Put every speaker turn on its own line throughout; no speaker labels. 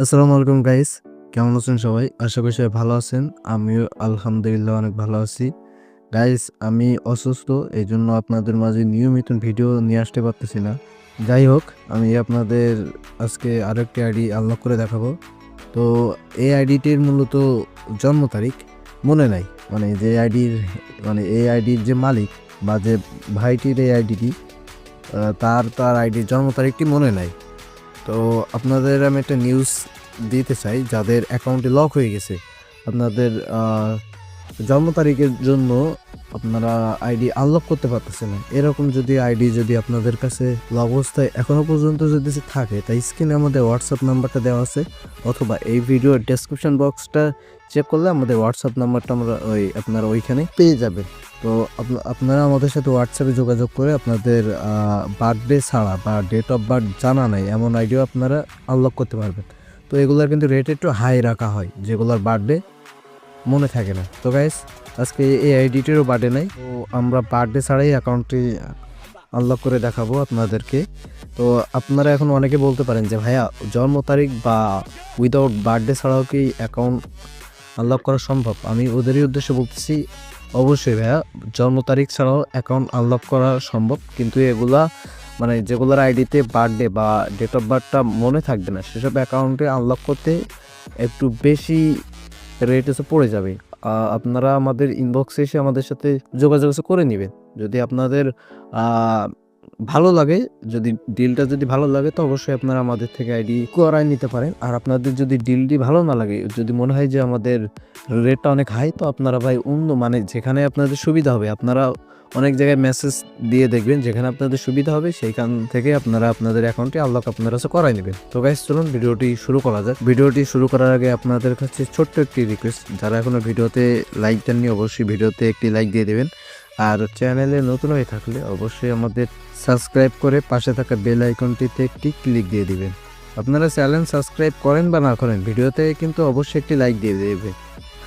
আসসালামু আলাইকুম গাইস কেমন আছেন সবাই? আশা করি সবাই ভালো আছেন। আমিও আলহামদুলিল্লাহ অনেক ভালো আছি। গাইস আমি অসুস্থ এই জন্য আপনাদের মাঝে নিয়মিত ভিডিও নিয়ে আসতে পারতেছি না। যাই হোক, আমি আপনাদের আজকে আরও আরেকটি আইডি আনলক করে দেখাবো। তো এই আইডিটির মূলত জন্ম তারিখ মনে নাই। মানে যে আইডির মানে এই আইডির যে মালিক বা যে ভাইটির এই আইডিটি তার তার আইডির জন্ম তারিখটি মনে নাই। তো আপনাদের আমি একটা নিউজ দিতে চাই, যাদের অ্যাকাউন্টে লক হয়ে গেছে। আপনাদের জন্ম তারিখের জন্য আপনারা আইডি আনলক করতে পারতেছেন না এরকম যদি আইডি যদি আপনাদের কাছে অবস্থায় এখনও পর্যন্ত যদি থাকে, তাই স্ক্রিনে আমাদের হোয়াটসঅ্যাপ নাম্বারটা দেওয়া আছে, অথবা এই ভিডিওর ডেসক্রিপশন বক্সটা চেক করলে আমাদের হোয়াটসঅ্যাপ নাম্বারটা আমরা ওই আপনারা ওইখানে পেয়ে যাবেন। তো আপনা- আপনারা আমাদের সাথে হোয়াটসঅ্যাপে যোগাযোগ করে আপনাদের বার্থডে ছাড়া বা ডেট অফ বার্থ জানা নাই, এমন আইডিও আপনারা আনলক করতে পারবেন। তো এগুলোর কিন্তু রেট একটু হাই রাখা হয়, যেগুলোর বার্থডে মনে থাকে না। তো গাইস আজকে এই আইডিটিরও বার্থডে নাই। তো আমরা বার্থডে ছাড়াই অ্যাকাউন্টটি আনলক করে দেখাবো আপনাদেরকে। তো আপনারা এখন অনেকে বলতে পারেন যে, ভাইয়া, জন্ম তারিখ বা উইদাউট বার্থডে ছাড়াও কি অ্যাকাউন্ট আনলক করা সম্ভব? আমি ওদেরই উদ্দেশ্যে বলতেছি, অবশ্যই ভাইয়া, জন্ম তারিখ ছাড়াও অ্যাকাউন্ট আনলক করা সম্ভব। কিন্তু এগুলা মানে যেগুলোর আইডিতে বার্থডে বা ডেট অফ বার্থটা মনে থাকবে না, সেসব অ্যাকাউন্টে আনলক করতে একটু বেশি রেট এসে পড়ে যাবে। আপনারা আমাদের ইনবক্সে এসে আমাদের সাথে যোগাযোগ করে নেবেন। যদি আপনাদের ভালো লাগে, যদি ডিলটা যদি ভালো লাগে, তো অবশ্যই আপনারা আমাদের থেকে আইডি করাই নিতে পারেন। আর আপনাদের যদি ডিলটি ভালো না লাগে, যদি মনে হয় যে আমাদের রেটটা অনেক হাই তো আপনারা ভাই অন্য মানে যেখানে আপনাদের সুবিধা হবে, আপনারা অনেক জায়গায় মেসেজ দিয়ে দেখবেন, যেখানে আপনাদের সুবিধা হবে, সেইখান থেকে আপনারা আপনাদের অ্যাকাউন্টে আনলক আপনারা কাছে করাই নেবেন। তো গাইস চলুন ভিডিওটি শুরু করা যাক। ভিডিওটি শুরু করার আগে আপনাদের কাছে ছোট্ট একটি রিকোয়েস্ট যারা এখনও ভিডিওতে লাইক দেননি, অবশ্যই ভিডিওতে একটি লাইক দিয়ে দেবেন। আর চ্যানেলে নতুন হয়ে থাকলে অবশ্যই আমাদের সাবস্ক্রাইব করে পাশে থাকা বেল আইকনটিতে একটি ক্লিক দিয়ে দিবেন। আপনারা চ্যানেল সাবস্ক্রাইব করেন বা না করেন, ভিডিওতে কিন্তু অবশ্যই একটি লাইক দিয়ে দেবেন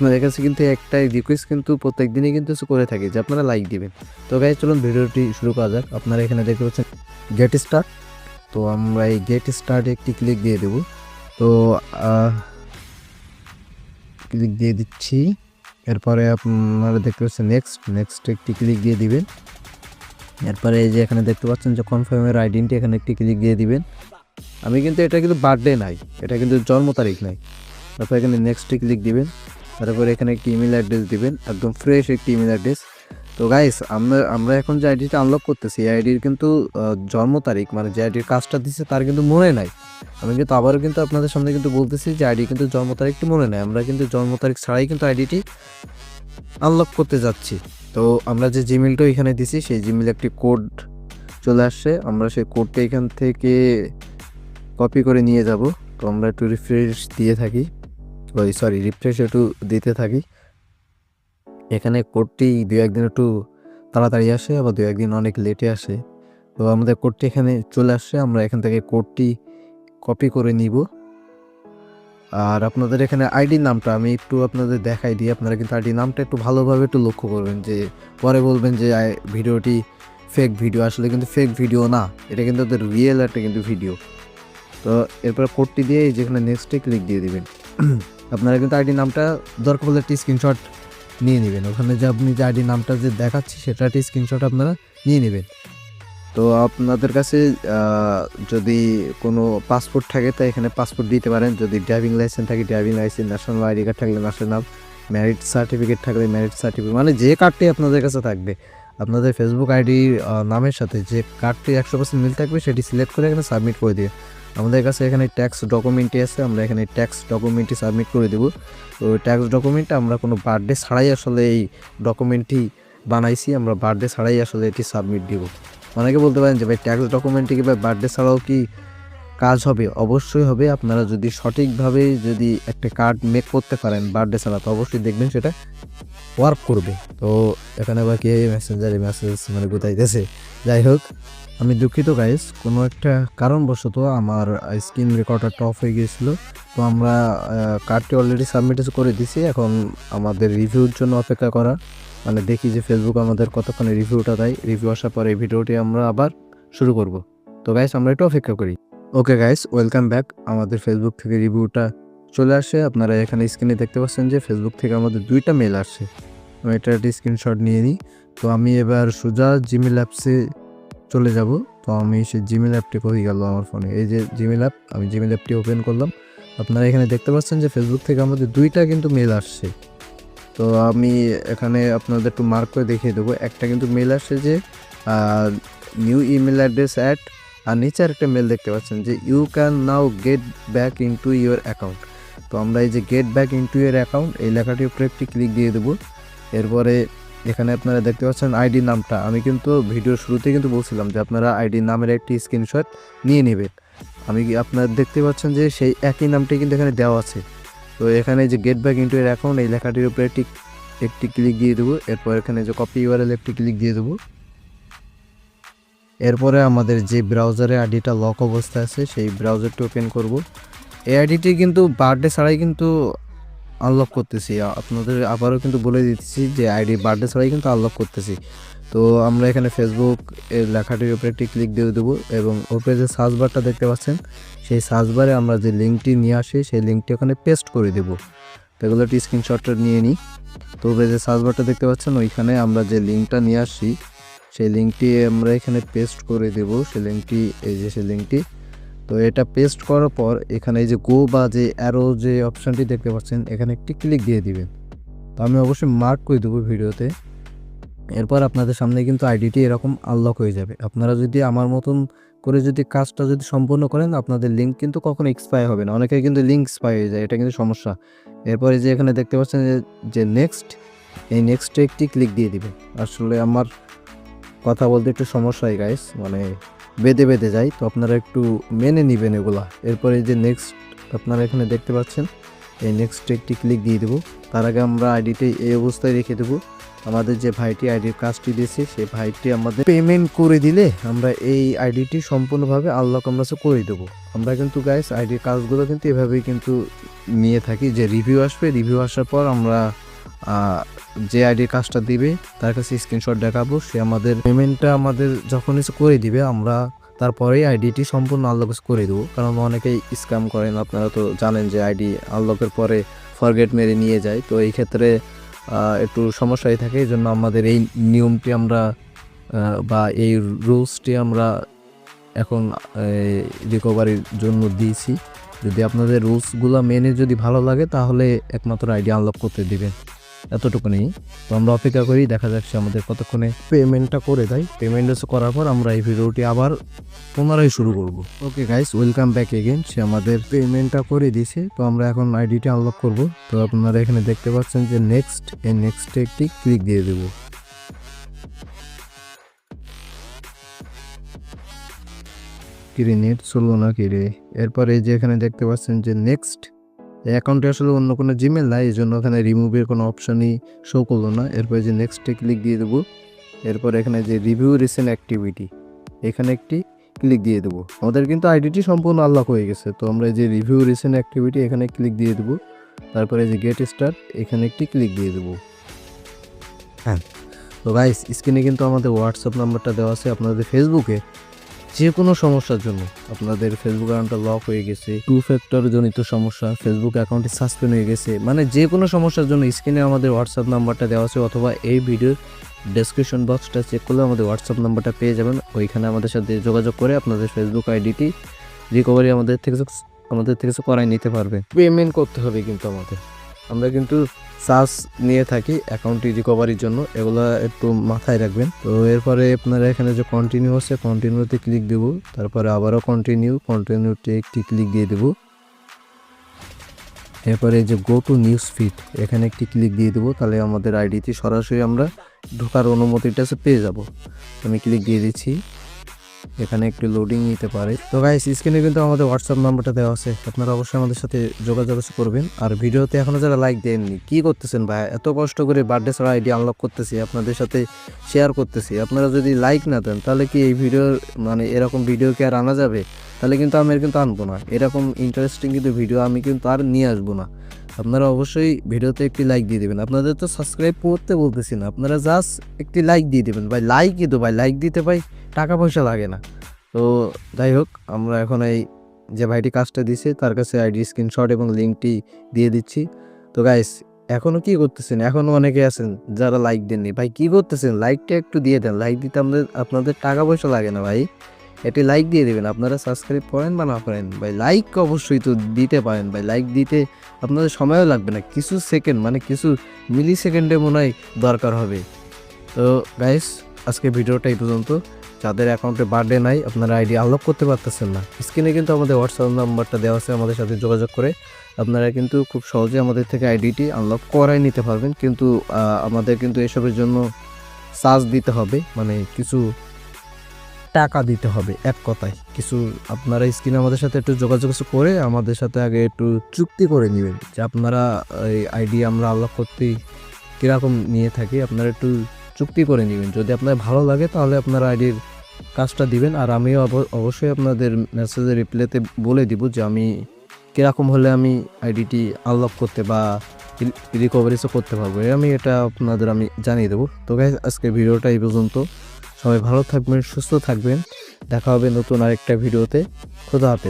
আপনাদের কাছে কিন্তু একটাই রিকোয়েস্ট কিন্তু প্রত্যেক দিনই কিন্তু করে থাকি যে আপনারা লাইক দিবেন। তো গাই চলুন ভিডিওটি শুরু করা যাক। আপনারা এখানে দেখতে পাচ্ছেন গেট স্টার্ট তো আমরা এই গেট স্টার্টে একটি ক্লিক দিয়ে দেব। তো ক্লিক দিয়ে দিচ্ছি। এরপরে আপনারা দেখতে পাচ্ছেন নেক্সট নেক্সট একটি ক্লিক দিয়ে দিবেন। এরপরে এই যে এখানে দেখতে পাচ্ছেন যে কনফার্মের আইডেন্টি এখানে একটি ক্লিক দিয়ে দিবেন। আমি কিন্তু এটা কিন্তু বার্থডে নাই, এটা কিন্তু জন্ম তারিখ নাই। তারপর এখানে নেক্সটে ক্লিক দিবেন। তারপরে এখানে একটি ইমেল অ্যাড্রেস দিবেন, একদম ফ্রেশ একটি ইমেল অ্যাড্রেস তো গাইস আমরা আমরা এখন যে আইডিটা আনলক করতেছি, এই আইডির কিন্তু জন্ম তারিখ মানে যে আইডির কাজটা দিচ্ছে তার কিন্তু মনে নাই। আমি কিন্তু আবারও কিন্তু আপনাদের সামনে কিন্তু বলতেছি যে আইডি কিন্তু জন্ম তারিখটি মনে নাই। আমরা কিন্তু জন্ম তারিখ ছাড়াই কিন্তু আইডিটি আনলক করতে যাচ্ছি। তো আমরা যে জিমেলটা এখানে দিছি, সেই জিমেল একটি কোড চলে আসছে। আমরা সেই কোডটা এখান থেকে কপি করে নিয়ে যাব। তো আমরা একটু রিফ্রেশ দিয়ে থাকি। ওই সরি রিফ্রেশ একটু দিতে থাকি। এখানে কোডটি দু একদিন একটু তাড়াতাড়ি আসে, আবার দু একদিন অনেক লেটে আসে। তো আমাদের কোডটি এখানে চলে আসছে, আমরা এখান থেকে কোডটি কপি করে নিব। আর আপনাদের এখানে আইডি নামটা আমি একটু আপনাদের দেখাই দিই, আপনারা কিন্তু আইডি নামটা একটু ভালোভাবে একটু লক্ষ্য করবেন যে, পরে বলবেন যে ভিডিওটি ফেক ভিডিও আসলে কিন্তু ফেক ভিডিও না, এটা কিন্তু ওদের রিয়েল একটা কিন্তু ভিডিও তো এরপর কোডটি দিয়ে যেখানে নেক্সটে ক্লিক দিয়ে দিবেন। আপনারা কিন্তু আইডি নামটা দরকার হলে একটি স্ক্রিনশট নিয়ে নেবেন। ওখানে যে আপনি যে আইডি নামটা যে দেখাচ্ছি, সেটা একটি স্ক্রিনশট আপনারা নিয়ে নেবেন। তো আপনাদের কাছে যদি কোনো পাসপোর্ট থাকে তা এখানে পাসপোর্ট দিতে পারেন। যদি ড্রাইভিং লাইসেন্স থাকে driving licence national ID card থাকলে ন্যাশনাল ম্যারিড সার্টিফিকেট থাকলে ম্যারিড সার্টিফিকেট মানে যে কার্ডটি আপনাদের কাছে থাকবে। আপনাদের ফেসবুক আইডি নামের সাথে যে কার্ডটি একশো পার্সেন্ট মিল থাকবে সেটি সিলেক্ট করে এখানে সাবমিট করে দিয়ে আমাদের কাছে এখানে ট্যাক্স ডকুমেন্টটি আছে, আমরা এখানে ট্যাক্স ডকুমেন্টটি সাবমিট করে দেবো। তো ট্যাক্স ডকুমেন্টটা আমরা কোনো বার্থডে ছাড়াই আসলে এই ডকুমেন্টটি বানাইছি, আমরা বার্থডে ছাড়াই আসলে এটি সাবমিট দিব। অনেকে বলতে পারেন যে ভাই ট্যাক্স ডকুমেন্টটি কি ভাই বার্থডে ছাড়াও কি কাজ হবে, অবশ্যই হবে। আপনারা যদি সঠিকভাবে যদি একটা কার্ড মেক করতে পারেন বার্থডে ছাড়া তো অবশ্যই দেখবেন সেটা ওয়ার্ক করবে। তো এখানে আবার কি মেসেঞ্জারে মেসেজ মানে গোতাইতেছে। যাই হোক, আমি দুঃখিত গাইস কোনো একটা কারণবশত আমার স্ক্রিন রেকর্ডারটা অফ হয়ে গিয়েছিল। তো আমরা কার্ডটি অলরেডি সাবমিট করে দিছি এখন আমাদের রিভিউর জন্য অপেক্ষা করা। মানে দেখি যে ফেসবুক আমাদের কতক্ষণে রিভিউটা দেয়। রিভিউ আসার পরে এই ভিডিওটি আমরা আবার শুরু করব। তো গাইস আমরা একটু অপেক্ষা করি। ওকে গাইস ওয়েলকাম ব্যাক আমাদের ফেসবুক থেকে রিভিউটা চলে আসে। আপনারা এখানে স্ক্রিনে দেখতে পাচ্ছেন যে ফেসবুক থেকে আমাদের দুইটা মেল আসছে আমি এটা একটা স্ক্রিনশট নিয়ে নিই। তো আমি এবার সোজা জিমেল অ্যাপসে চলে যাব। তো আমি সেই জিমেল অ্যাপটি কোথায় গেল আমার ফোনে এই যে জিমেল অ্যাপ আমি জিমেল অ্যাপটি ওপেন করলাম। আপনারা এখানে দেখতে পাচ্ছেন যে ফেসবুক থেকে আমাদের দুইটা কিন্তু মেল আসছে। তো আমি এখানে আপনাদের একটু মার্ক করে দেখিয়ে দেবো। একটা কিন্তু মেল আসছে যে নিউ ইমেল অ্যাড্রেস অ্যাট আর নিচে একটা মেল দেখতে পাচ্ছেন যে you can now get back into your account তো আমরা এই যে get back into your account এই লেখাটির উপরে একটি ক্লিক দিয়ে দেবো। এরপরে এখানে আপনারা দেখতে পাচ্ছেন আইডি নামটা। আমি কিন্তু ভিডিওর শুরুতে কিন্তু বলছিলাম যে, আপনারা আইডি নামের একটি স্ক্রিনশট নিয়ে নেবেন। আমি আপনারা দেখতে পাচ্ছেন যে, সেই একই নামটি কিন্তু এখানে দেওয়া আছে। তো এখানে যে গেট ব্যাক ইনটু এর অ্যাকাউন্ট এই লেখাটির উপরে একটি একটি ক্লিক দিয়ে দেবো। এরপর এখানে যে কপি ইউআরএল একটি ক্লিক দিয়ে দেবো। এরপরে আমাদের যে ব্রাউজারে আইডিটা লক অবস্থায় আছে, সেই ব্রাউজারটি ওপেন করব। এই আইডিটি কিন্তু বার্থডে ছাড়াই কিন্তু আনলক করতেছি। আপনাদের আবারও কিন্তু বলে দিচ্ছি যে আইডি বার্থডে ছাড়াই কিন্তু আনলক করতেছি। তো আমরা এখানে ফেসবুক এর লেখাটির উপরে একটি ক্লিক দিয়ে দেবো এবং ওপরে যে সার্চ বারটা দেখতে পাচ্ছেন, সেই সার্চ বারে আমরা যে লিঙ্কটি নিয়ে আসি, সেই লিঙ্কটি ওখানে পেস্ট করে দেবো। তো এগুলো একটি স্ক্রিনশটটা নিয়ে নিই। তো ওপরে যে সার্চ বারটা দেখতে পাচ্ছেন, ওইখানে আমরা যে লিঙ্কটা নিয়ে আসছি সেই লিঙ্কটি আমরা এখানে পেস্ট করে দেব, সেই লিঙ্কটি, এই যে সেই লিঙ্কটি। তো এটা পেস্ট করার পর এখানে এই যে গো বা যে অ্যারো যে অপশানটি দেখতে পাচ্ছেন, এখানে একটি ক্লিক দিয়ে দিবেন। তো আমি অবশ্যই মার্ক করে দেবো ভিডিওতে। এরপর আপনাদের সামনে কিন্তু আইডিটি এরকম আনলক হয়ে যাবে। আপনারা যদি আমার মতন করে যদি কাজটা যদি সম্পূর্ণ করেন, আপনাদের লিঙ্ক কিন্তু কখনো এক্সপায়ার হবে না। অনেকে কিন্তু লিঙ্ক এক্সপায়ার হয়ে যায়, এটা কিন্তু সমস্যা। এরপরে যে এখানে দেখতে পাচ্ছেন যে- যে নেক্সট এই নেক্সটে একটি ক্লিক দিয়ে দিবেন। আসলে আমার কথা বলতে একটু সমস্যা হয় গাইস মানে বেঁধে বেঁধে যায় তো আপনারা একটু মেনে নেবেন এগুলা। এরপরে যে নেক্সট আপনারা এখানে দেখতে পাচ্ছেন, এই নেক্সট একটি ক্লিক দিয়ে দেবো। তার আগে আমরা আইডিটি এই অবস্থায় রেখে দেবো। আমাদের যে ভাইটি আইডির কাজটি দিয়েছে সেই ভাইটি আমাদের পেমেন্ট করে দিলে আমরা এই আইডিটি সম্পূর্ণভাবে আল্লাহ আমরা সে করে দেবো। আমরা কিন্তু গাইস আইডির কাজগুলো কিন্তু এভাবেই কিন্তু নিয়ে থাকি যে রিভিউ আসবে রিভিউ আসার পর আমরা যে আইডি কাজটা দিবে, তার কাছে স্ক্রিনশট দেখাবো, সে আমাদের পেমেন্টটা আমাদের যখন এসে করে দিবে, আমরা তারপরেই আইডিটি সম্পূর্ণ আনলক করে দেবো। কারণ অনেকেই স্ক্যাম করেন, আপনারা তো জানেন যে আইডি আনলকের পরে ফরগেট মেরে নিয়ে যায়। তো এই ক্ষেত্রে একটু সমস্যাই থাকে, এই জন্য আমাদের এই নিয়মটি আমরা বা এই রুলসটি আমরা এখন রিকভারির জন্য দিয়েছি। যদি আপনাদের রুলসগুলো মেনে যদি ভালো লাগে, তাহলে একমাত্র আইডি আনলক করতে দিবেন। এতটুকু নেই তো আমরা অপেক্ষা করি, দেখা যাচ্ছে আমাদের কতক্ষণে পেমেন্টটা করে দেয়। পেমেন্ট করার পর আমরা এই ভিডিওটি আবার পুনরায় শুরু করব। Okay guys welcome back again সে আমাদের পেমেন্টটা করে দিয়েছে। তো আমরা এখন আইডিটি আনলক করব। তো আপনারা এখানে দেখতে পাচ্ছেন যে নেক্সট এই নেক্সটে একটি ক্লিক দিয়ে দেবো। কিরে নেট চলল না কিরে? এরপরে যে এখানে দেখতে পাচ্ছেন যে নেক্সট অ্যাকাউন্টে আসলে অন্য কোনো জিমেল নাই এই জন্য ওখানে রিমুভের কোনো অপশনই শো করল না। এরপরে যে নেক্সটে ক্লিক দিয়ে দেবো, এরপর এখানে যে রিভিউ রিসেন্ট অ্যাক্টিভিটি এখানে একটি ক্লিক দিয়ে দেবো। আমাদের কিন্তু আইডিটি সম্পূর্ণ আনলক হয়ে গেছে, তো আমরা যে রিভিউ রিসেন্ট অ্যাক্টিভিটি এখানে ক্লিক দিয়ে দেবো। তারপরে যে গেট স্টার্ট এখানে একটি ক্লিক দিয়ে দেবো। হ্যাঁ তো গাইস স্ক্রিনে কিন্তু আমাদের হোয়াটসঅ্যাপ নাম্বারটা দেওয়া আছে, আপনাদের ফেসবুকে যে কোনো সমস্যার জন্য। আপনাদের ফেসবুক অ্যাকাউন্টটা লক হয়ে গেছে। টু ফ্যাক্টর জনিত সমস্যা। ফেসবুক অ্যাকাউন্টে সাসপেন্ড হয়ে গেছে। মানে যে কোনো সমস্যার জন্য স্ক্রিনে আমাদের হোয়াটসঅ্যাপ নাম্বারটা দেওয়া আছে অথবা এই ভিডিওর ডেসক্রিপশন বক্সটা চেক করলে আমাদের হোয়াটসঅ্যাপ নাম্বারটা পেয়ে যাবেন। ওইখানে আমাদের সাথে যোগাযোগ করে আপনাদের ফেসবুক আইডিটি রিকভারি আমাদের থেকে আমাদের থেকে করাই নিতে পারবে। পেমেন্ট করতে হবে কিন্তু আমাদের। আমরা কিন্তু চার্জ নিয়ে থাকি অ্যাকাউন্টটি রিকভারির জন্য, এগুলো একটু মাথায় রাখবেন। তো এরপরে আপনারা এখানে যে কন্টিনিউ আছে কন্টিনিউতে ক্লিক দেবো। তারপরে আবারও কন্টিনিউ কন্টিনিউতে একটি ক্লিক দিয়ে দেবো। এরপরে যে গো টু নিউজ ফিড এখানে একটি ক্লিক দিয়ে দেবো। তাহলে আমাদের আইডিতে সরাসরি আমরা ঢোকার অনুমতিটা পেয়ে যাব। আমি ক্লিক দিয়ে দিচ্ছি। এখানে একটু লোডিং নিতে পারে। তো গাইস স্ক্রিনে কিন্তু আমাদের হোয়াটসঅ্যাপ নাম্বারটা দেওয়া আছে। আপনারা অবশ্যই আমাদের সাথে যোগাযোগ করবেন। আর ভিডিওতে এখনও যারা লাইক দেননি, কি করতেছেন ভাই? এত কষ্ট করে বার্থডে ছাড়া আইডি আনলক করতেছি, আপনাদের সাথে শেয়ার করতেছি। আপনারা যদি লাইক না দেন, তাহলে কি এই ভিডিও মানে এরকম ভিডিও কি আর আনা যাবে? তাহলে কিন্তু আমি কিন্তু আনব না। এরকম ইন্টারেস্টিং কিন্তু ভিডিও আমি কিন্তু আর নিয়ে আসব না। আপনারা অবশ্যই ভিডিওতে একটি লাইক দিয়ে দেবেন। আপনাদের তো সাবস্ক্রাইব করতে বলতেছি না। আপনারা জাস্ট একটি লাইক দিয়ে দেবেন। ভাই লাইকই তো ভাই লাইক দিতে ভাই টাকা পয়সা লাগে না। তো যাই হোক, আমরা এখন এই যে ভাইটি কাজটা দিছে, তার কাছে আইডি স্ক্রিনশট এবং লিঙ্কটি দিয়ে দিচ্ছি। তো গাইস এখনও কি করতেছেন? এখনও অনেকে আছেন যারা লাইক দেননি। ভাই, কি করতেছেন? লাইকটা একটু দিয়ে দেন। লাইক দিতে আমাদের আপনাদের টাকা পয়সা লাগে না ভাই। এটি লাইক দিয়ে দেবেন। আপনারা সাবস্ক্রাইব করেন বা না করেন, ভাই লাইক অবশ্যই তো দিতে পারেন, ভাই লাইক দিতে আপনাদের সময়ও লাগবে না। কিছু সেকেন্ড মানে কিছু মিলি সেকেন্ডে মনে হয় দরকার হবে। তো গাইস আজকে ভিডিওটা এই পর্যন্ত। যাদের অ্যাকাউন্টে বার্থডে নাই, আপনারা আইডি আনলক করতে পারতেছেন না। স্ক্রিনে কিন্তু আমাদের হোয়াটসঅ্যাপ নাম্বারটা দেওয়া আছে, আমাদের সাথে যোগাযোগ করে। আপনারা কিন্তু খুব সহজে আমাদের থেকে আইডিটি আনলক করাই নিতে পারবেন। কিন্তু আমাদের কিন্তু এসবের জন্য চার্জ দিতে হবে। মানে কিছু টাকা দিতে হবে, এক কথায়। কিছু আপনারা স্ক্রিনে আমাদের সাথে একটু যোগাযোগ করে আমাদের সাথে আগে একটু চুক্তি করে নেবেন যে আপনারা এই আইডি আমরা আনলক করতে কীরকম নিয়ে থাকি, আপনারা একটু চুক্তি করে নেবেন। যদি আপনার ভালো লাগে তাহলে আপনারা আইডির কাজটা দিবেন, আর আমিও অব- অবশ্যই আপনাদের মেসেজের রিপ্লাইতে বলে দিব যে আমি কীরকম হলে আমি আইডিটি আনলক করতে বা রিকভারিসও করতে পারব। আমি এটা আপনাদের আমি জানিয়ে দেবো। তো আজকে ভিডিওটা এই পর্যন্ত। সবাই ভালো থাকবেন সুস্থ থাকবেন। দেখা হবে নতুন আরেকটা ভিডিওতে। খোদা হাফেজ।